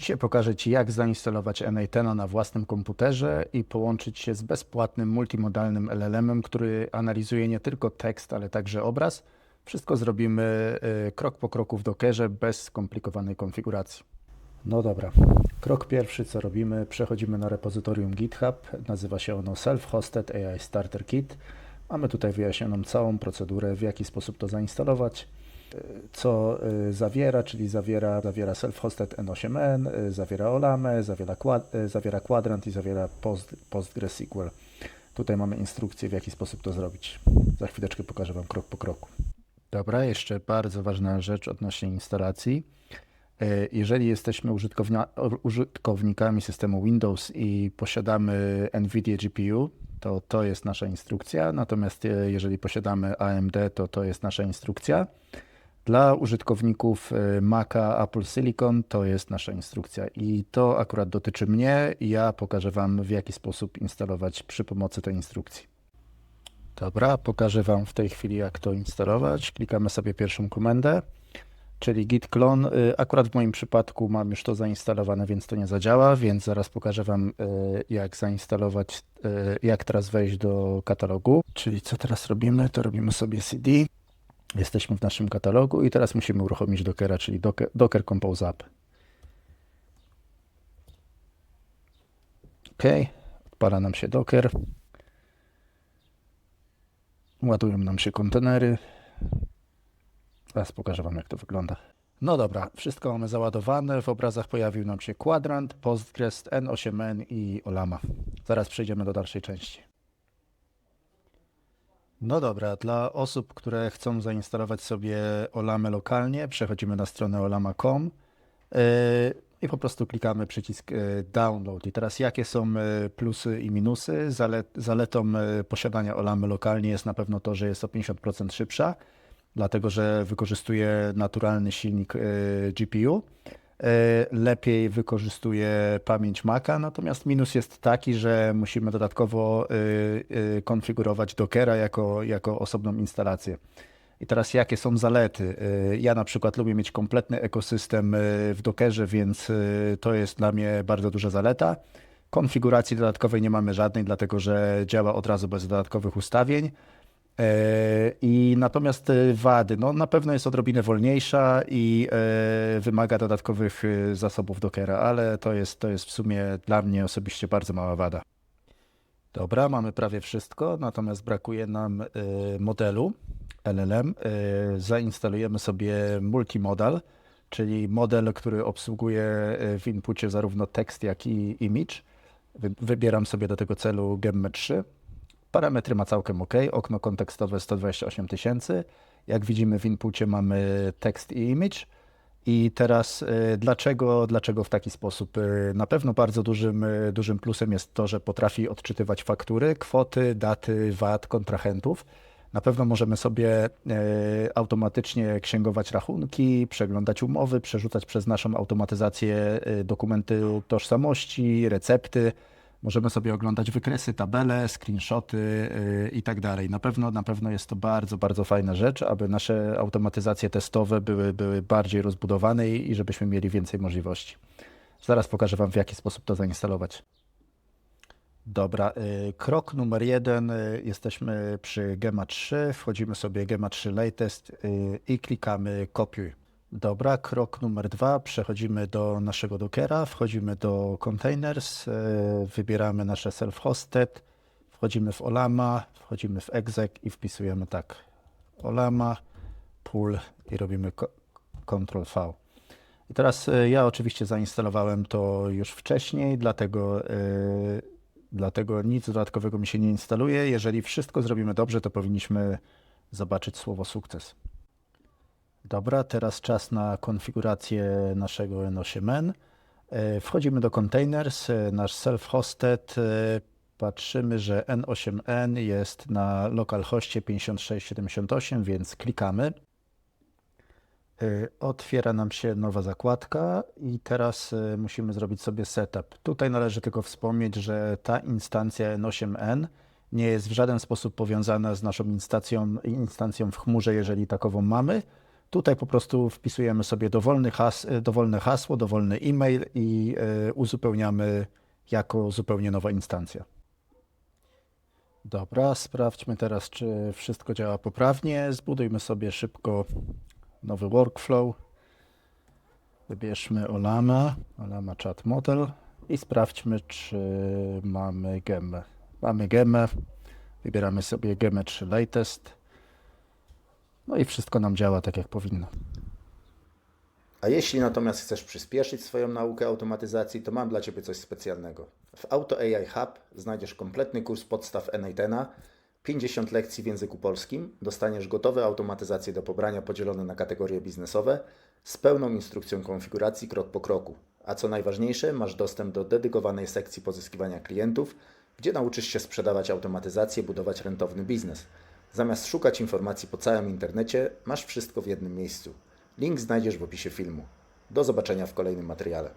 Dzisiaj pokażę Ci, jak zainstalować n na własnym komputerze i połączyć się z bezpłatnym multimodalnym LLM-em, który analizuje nie tylko tekst, ale także obraz. Wszystko zrobimy y, krok po kroku w Dockerze bez skomplikowanej konfiguracji. No dobra. Krok pierwszy, co robimy, przechodzimy na repozytorium GitHub. Nazywa się ono Self-Hosted AI Starter Kit. Mamy tutaj wyjaśnioną całą procedurę, w jaki sposób to zainstalować co y, zawiera, czyli zawiera, zawiera self-hosted N8N, y, zawiera Olamę, zawiera, y, zawiera kwadrant i zawiera post, PostgreSQL. Tutaj mamy instrukcję, w jaki sposób to zrobić. Za chwileczkę pokażę Wam krok po kroku. Dobra, jeszcze bardzo ważna rzecz odnośnie instalacji. Jeżeli jesteśmy użytkownikami systemu Windows i posiadamy NVIDIA GPU, to to jest nasza instrukcja, natomiast jeżeli posiadamy AMD, to to jest nasza instrukcja. Dla użytkowników y, Maca Apple Silicon to jest nasza instrukcja i to akurat dotyczy mnie ja pokażę Wam w jaki sposób instalować przy pomocy tej instrukcji. Dobra, pokażę Wam w tej chwili jak to instalować. Klikamy sobie pierwszą komendę, czyli git clone. Y, akurat w moim przypadku mam już to zainstalowane, więc to nie zadziała, więc zaraz pokażę Wam y, jak zainstalować, jak teraz wejść do katalogu. Czyli co teraz robimy, to robimy sobie CD. Jesteśmy w naszym katalogu i teraz musimy uruchomić Dockera, czyli Docker, Docker Compose App. OK, odpala nam się Docker. Ładują nam się kontenery. Teraz pokażę Wam, jak to wygląda. No dobra, wszystko mamy załadowane. W obrazach pojawił nam się kwadrant, Postgres, N8N i Olama. Zaraz przejdziemy do dalszej części. No dobra, dla osób, które chcą zainstalować sobie Olamę lokalnie, przechodzimy na stronę olama.com yy, i po prostu klikamy przycisk yy, download. I teraz jakie są yy, plusy i minusy? zaletą posiadania Olamy lokalnie jest na pewno to, że jest o 50% szybsza, dlatego że wykorzystuje naturalny silnik GPU. E, lepiej wykorzystuje pamięć Maca, natomiast minus jest taki, że musimy dodatkowo e, e, konfigurować Dockera jako, jako osobną instalację. I teraz jakie są zalety? Ja na przykład lubię mieć kompletny ekosystem w Dockerze, więc to jest dla mnie bardzo duża zaleta. Konfiguracji dodatkowej nie mamy żadnej, dlatego że działa od razu bez dodatkowych ustawień. E, I natomiast e, wady, no na pewno jest odrobinę wolniejsza i e, wymaga dodatkowych zasobów Dockera, ale to jest, to jest w sumie dla mnie osobiście bardzo mała wada. Dobra, mamy prawie wszystko, natomiast brakuje nam modelu LLM. Zainstalujemy sobie multimodal, czyli model, który obsługuje w inpucie zarówno tekst, jak i image. Wybieram sobie do tego celu Gemmę 3 Parametry ma całkiem ok. Okno kontekstowe 128 tysięcy. Jak widzimy w inpucie mamy tekst i image. I teraz y, dlaczego, dlaczego w taki sposób? Y, na pewno bardzo dużym, y, dużym plusem jest to, że potrafi odczytywać faktury, kwoty, daty, VAT, kontrahentów. Na pewno możemy sobie automatycznie księgować rachunki, przeglądać umowy, przerzucać przez naszą automatyzację dokumenty tożsamości, recepty. Możemy sobie oglądać wykresy, tabele, screenshoty yy, i tak dalej. Na pewno, na pewno jest to bardzo, bardzo fajna rzecz, aby nasze automatyzacje testowe były, były bardziej rozbudowane i, żebyśmy mieli więcej możliwości. Zaraz pokażę Wam, w jaki sposób to zainstalować. Dobra, yy, krok numer jeden. Yy, jesteśmy przy Gema 3. Wchodzimy sobie Gema 3 Latest i klikamy kopiuj. Dobra, krok numer dwa. Przechodzimy do naszego Dockera, wchodzimy do Containers, e, wybieramy nasze self-hosted, wchodzimy w Olama, wchodzimy w exec i wpisujemy tak Olama, pool i robimy Ctrl V. I teraz e, ja oczywiście zainstalowałem to już wcześniej, dlatego, yy, dlatego nic dodatkowego mi się nie instaluje. Jeżeli wszystko zrobimy dobrze, to powinniśmy zobaczyć słowo sukces. Dobra, teraz czas na konfigurację naszego N8N. E, wchodzimy do containers, e, nasz self-hosted. E, patrzymy, że N8N jest na localhoście 5678, więc klikamy. Otwiera nam się nowa zakładka i teraz musimy zrobić sobie setup. Tutaj należy tylko wspomnieć, że ta instancja N8N nie jest w żaden sposób powiązana z naszą instancją, instancją w chmurze, jeżeli takową mamy Tutaj po prostu wpisujemy sobie dowolny has, e, dowolne hasło, dowolny e-mail i e, uzupełniamy jako zupełnie nowa instancja. Dobra, sprawdźmy teraz, czy wszystko działa poprawnie. Zbudujmy sobie szybko nowy workflow. Wybierzmy Olama, Olama Chat Model i sprawdźmy, czy mamy gemę. Mamy gemę, wybieramy sobie gemę 3 Latest. No i wszystko nam działa tak, jak powinno. A jeśli natomiast chcesz przyspieszyć swoją naukę automatyzacji, to mam dla Ciebie coś specjalnego. W Auto AI Hub znajdziesz kompletny kurs podstaw N8, 50 lekcji w języku polskim, dostaniesz gotowe automatyzacje do pobrania podzielone na kategorie biznesowe z pełną instrukcją konfiguracji krok po kroku. A co najważniejsze, masz dostęp do dedykowanej sekcji pozyskiwania klientów, gdzie nauczysz się sprzedawać automatyzację, budować rentowny biznes. Zamiast szukać informacji po całym internecie, masz wszystko w jednym miejscu. Link znajdziesz w opisie filmu. Do zobaczenia w kolejnym materiale.